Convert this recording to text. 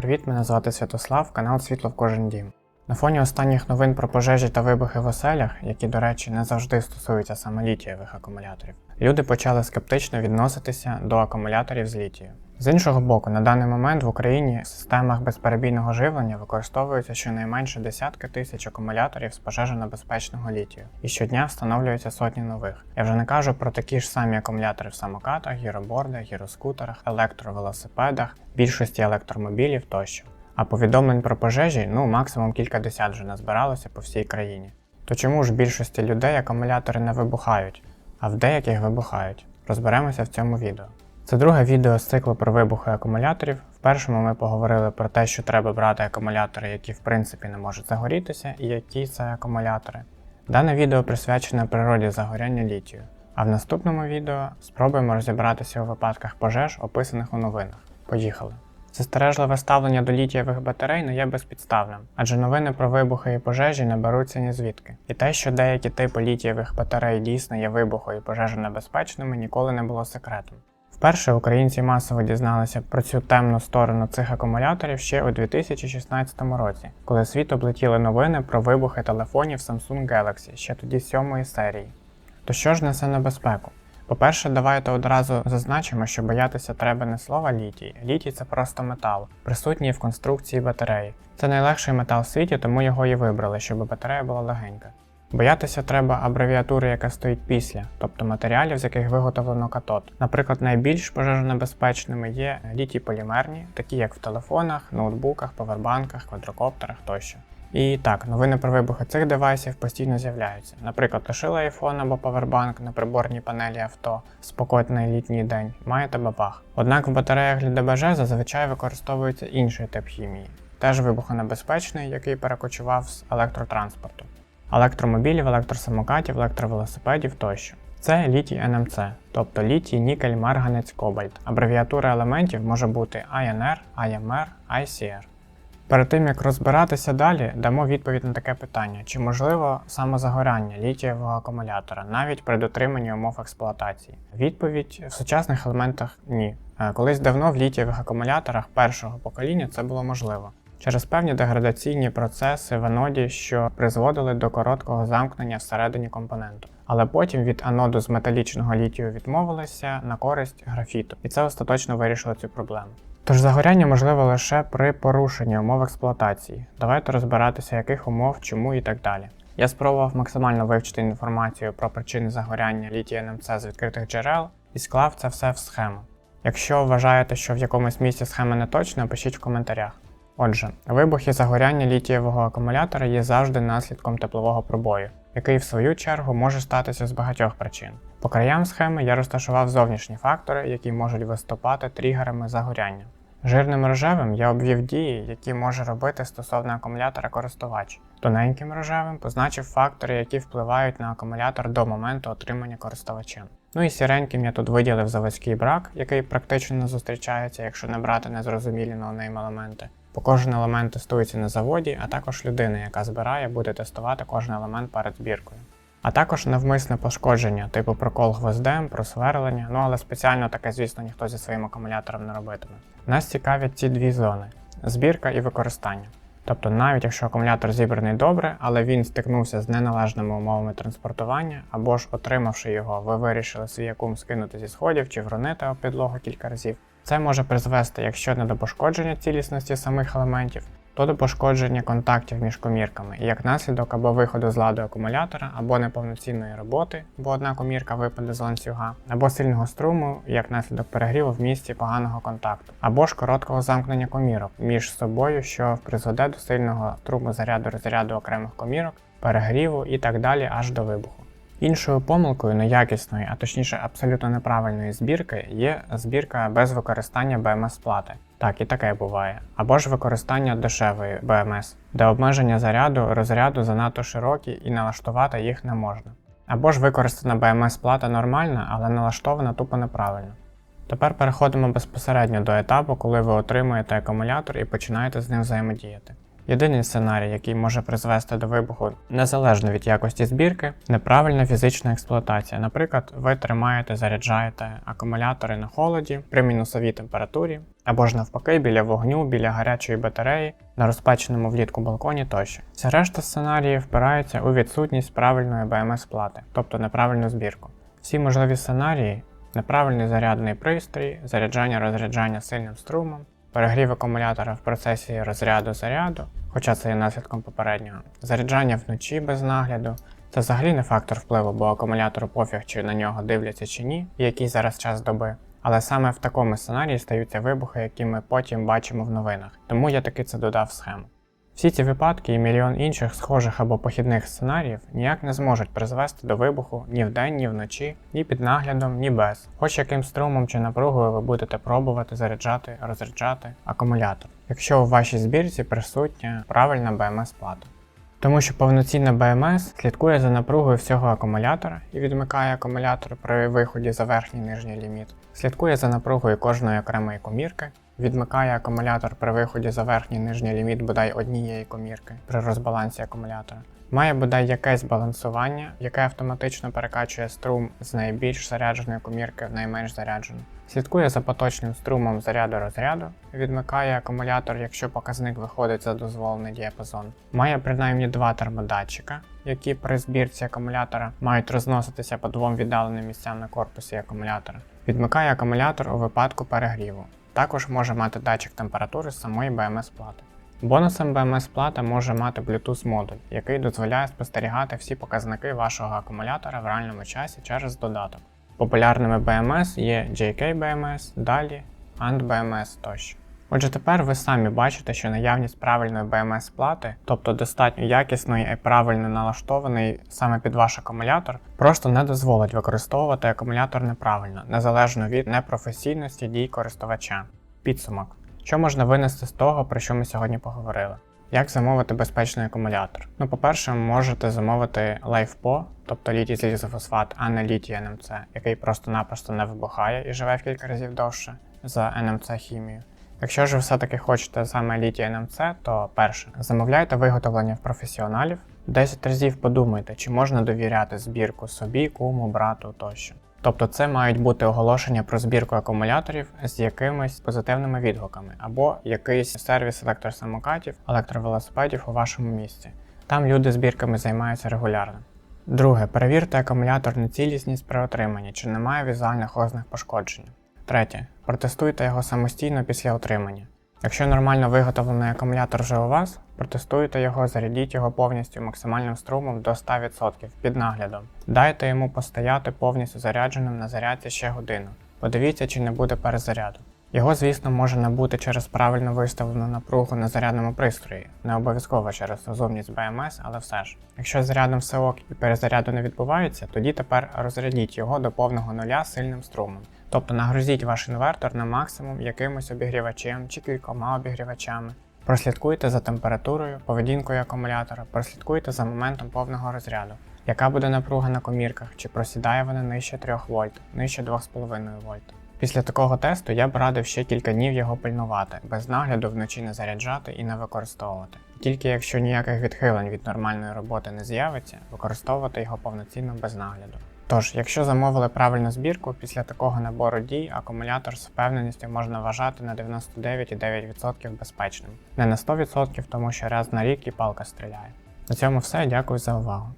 Привіт, мене звати Святослав, канал Світло в кожен дім. На фоні останніх новин про пожежі та вибухи в оселях, які, до речі, не завжди стосуються саме літієвих акумуляторів, люди почали скептично відноситися до акумуляторів з літію. З іншого боку, на даний момент в Україні в системах безперебійного живлення використовується щонайменше десятки тисяч акумуляторів з пожежонебезпечного літію, і щодня встановлюються сотні нових. Я вже не кажу про такі ж самі акумулятори в самокатах, гіробордах, гіроскутерах, електровелосипедах, більшості електромобілів тощо. А повідомлень про пожежі ну максимум кілька десят вже назбиралося по всій країні. То чому ж більшості людей акумулятори не вибухають, а в деяких вибухають? Розберемося в цьому відео. Це друге відео з циклу про вибухи акумуляторів. В першому ми поговорили про те, що треба брати акумулятори, які в принципі не можуть загорітися, і які це акумулятори. Дане відео присвячене природі загоряння літію. А в наступному відео спробуємо розібратися у випадках пожеж, описаних у новинах. Поїхали! Застережливе ставлення до літієвих батарей не є безпідставним, адже новини про вибухи і пожежі не беруться ні звідки. І те, що деякі типи літієвих батарей дійсно є вибуху і пожежонебезпечними, ніколи не було секретом. Вперше українці масово дізналися про цю темну сторону цих акумуляторів ще у 2016 році, коли світ облетіли новини про вибухи телефонів Samsung Galaxy ще тоді сьомої серії. То що ж несе небезпеку? По-перше, давайте одразу зазначимо, що боятися треба не слова літій. Літій це просто метал, присутній в конструкції батареї. Це найлегший метал в світі, тому його і вибрали, щоб батарея була легенька. Боятися треба абревіатури, яка стоїть після, тобто матеріалів, з яких виготовлено катод. Наприклад, найбільш пожежонебезпечними є літій полімерні, такі як в телефонах, ноутбуках, повербанках, квадрокоптерах тощо. І так, новини про вибухи цих девайсів постійно з'являються. Наприклад, лишили iPhone або павербанк на приборній панелі авто в спокотний літній день, маєте бабах. Однак в батареях для ДБЖ зазвичай використовується інший тип хімії, теж вибухонебезпечний, який перекочував з електротранспорту, електромобілів, електросамокатів, електровелосипедів тощо. Це літій НМЦ, тобто літій, нікель, марганець, кобальт. Абревіатура елементів може бути INR, IMR, ICR. Перед тим як розбиратися далі, дамо відповідь на таке питання: чи можливо самозагоряння літієвого акумулятора навіть при дотриманні умов експлуатації? Відповідь в сучасних елементах ні. Е, Колись давно в літієвих акумуляторах першого покоління це було можливо. Через певні деградаційні процеси в аноді, що призводили до короткого замкнення всередині компоненту. Але потім від аноду з металічного літію відмовилися на користь графіту, і це остаточно вирішило цю проблему. Тож загоряння можливо лише при порушенні умов експлуатації. Давайте розбиратися, яких умов, чому і так далі. Я спробував максимально вивчити інформацію про причини загоряння літія НМЦ з відкритих джерел і склав це все в схему. Якщо вважаєте, що в якомусь місці схема не точна, пишіть в коментарях. Отже, вибух і загоряння літієвого акумулятора є завжди наслідком теплового пробою, який в свою чергу може статися з багатьох причин. По краям схеми я розташував зовнішні фактори, які можуть виступати тригерами загоряння. Жирним рожевим я обвів дії, які може робити стосовно акумулятора користувач. Тоненьким рожевим позначив фактори, які впливають на акумулятор до моменту отримання користувачем. Ну і сіреньким я тут виділив заводський брак, який практично не зустрічається, якщо не брати незрозумілі ноунейм елементи. Бо кожен елемент тестується на заводі, а також людина, яка збирає, буде тестувати кожен елемент перед збіркою. А також навмисне пошкодження, типу прокол гвоздем, просверлення, ну але спеціально таке, звісно, ніхто зі своїм акумулятором не робитиме. Нас цікавлять ці дві зони збірка і використання. Тобто, навіть якщо акумулятор зібраний добре, але він стикнувся з неналежними умовами транспортування, або ж отримавши його, ви вирішили свій акум скинути зі сходів чи вронити об підлогу кілька разів. Це може призвести, якщо не до пошкодження цілісності самих елементів, то до пошкодження контактів між комірками, як наслідок або виходу з ладу акумулятора, або неповноцінної роботи, бо одна комірка випаде з ланцюга, або сильного струму, як наслідок перегріву в місці поганого контакту, або ж короткого замкнення комірок між собою, що призведе до сильного струму заряду розряду окремих комірок, перегріву і так далі аж до вибуху. Іншою помилкою неякісної, а точніше абсолютно неправильної збірки є збірка без використання BMS-плати. Так і таке буває. Або ж використання дешевої BMS, де обмеження заряду розряду занадто широкі і налаштувати їх не можна. Або ж використана BMS-плата нормальна, але налаштована тупо неправильно. Тепер переходимо безпосередньо до етапу, коли ви отримуєте акумулятор і починаєте з ним взаємодіяти. Єдиний сценарій, який може призвести до вибуху незалежно від якості збірки, неправильна фізична експлуатація. Наприклад, ви тримаєте, заряджаєте акумулятори на холоді при мінусовій температурі, або ж навпаки, біля вогню, біля гарячої батареї, на розпеченому влітку балконі тощо. Вся решта сценаріїв впирається у відсутність правильної БМС плати, тобто неправильну збірку. Всі можливі сценарії неправильний зарядний пристрій, заряджання розряджання сильним струмом, перегрів акумулятора в процесі розряду заряду, хоча це є наслідком попереднього, заряджання вночі без нагляду. Це взагалі не фактор впливу, бо акумулятору пофіг, чи на нього дивляться чи ні, і який зараз час доби. Але саме в такому сценарії стаються вибухи, які ми потім бачимо в новинах, тому я таки це додав в схему. Всі ці випадки і мільйон інших схожих або похідних сценаріїв ніяк не зможуть призвести до вибуху ні вдень, ні вночі, ні під наглядом, ні без, хоч яким струмом чи напругою ви будете пробувати заряджати, розряджати акумулятор, якщо у вашій збірці присутня правильна БМС плата. Тому що повноцінна БМС слідкує за напругою всього акумулятора і відмикає акумулятор при виході за верхній нижній ліміт, слідкує за напругою кожної окремої комірки, відмикає акумулятор при виході за верхній нижній ліміт бодай однієї комірки при розбалансі акумулятора. Має бодай якесь балансування, яке автоматично перекачує струм з найбільш зарядженої комірки в найменш заряджену. Слідкує за поточним струмом заряду розряду, відмикає акумулятор, якщо показник виходить за дозволений діапазон. Має принаймні два термодатчика, які при збірці акумулятора мають розноситися по двом віддаленим місцям на корпусі акумулятора. Відмикає акумулятор у випадку перегріву. Також може мати датчик температури з самої BMS плати. Бонусом BMS плата може мати Bluetooth модуль, який дозволяє спостерігати всі показники вашого акумулятора в реальному часі через додаток. Популярними BMS є JK BMS, DALI, AND BMS тощо. Отже, тепер ви самі бачите, що наявність правильної BMS плати, тобто достатньо якісної і правильно налаштований саме під ваш акумулятор, просто не дозволить використовувати акумулятор неправильно, незалежно від непрофесійності дій користувача. Підсумок. Що можна винести з того, про що ми сьогодні поговорили? Як замовити безпечний акумулятор? Ну, по-перше, можете замовити LiFePO, тобто літій залізофосфат, а не літій НМЦ, який просто-напросто не вибухає і живе в кілька разів довше за НМЦ хімію. Якщо ж ви все-таки хочете саме літій НМЦ, то перше, замовляйте виготовлення в професіоналів. 10 разів подумайте, чи можна довіряти збірку собі, куму, брату тощо. Тобто це мають бути оголошення про збірку акумуляторів з якимись позитивними відгуками, або якийсь сервіс електросамокатів, електровелосипедів у вашому місті. Там люди збірками займаються регулярно. Друге, перевірте акумулятор на цілісність при отриманні, чи немає візуальних ознак пошкодження. Третє. Протестуйте його самостійно після отримання. Якщо нормально виготовлений акумулятор вже у вас, протестуйте його, зарядіть його повністю максимальним струмом до 100% під наглядом. Дайте йому постояти повністю зарядженим на зарядці ще годину. Подивіться, чи не буде перезаряду. Його, звісно, може не бути через правильно виставлену напругу на зарядному пристрої, не обов'язково через розумність BMS, але все ж. Якщо зарядом все ок і перезаряду не відбувається, тоді тепер розрядіть його до повного нуля сильним струмом. Тобто нагрузіть ваш інвертор на максимум якимось обігрівачем чи кількома обігрівачами. Прослідкуйте за температурою, поведінкою акумулятора, прослідкуйте за моментом повного розряду, яка буде напруга на комірках, чи просідає вона нижче 3 вольт, нижче 2,5 вольт. Після такого тесту я б радив ще кілька днів його пильнувати, без нагляду вночі не заряджати і не використовувати. Тільки якщо ніяких відхилень від нормальної роботи не з'явиться, використовувати його повноцінно без нагляду. Тож, якщо замовили правильну збірку, після такого набору дій акумулятор з впевненістю можна вважати на 99,9% безпечним. Не на 100%, тому що раз на рік і палка стріляє. На цьому все, дякую за увагу.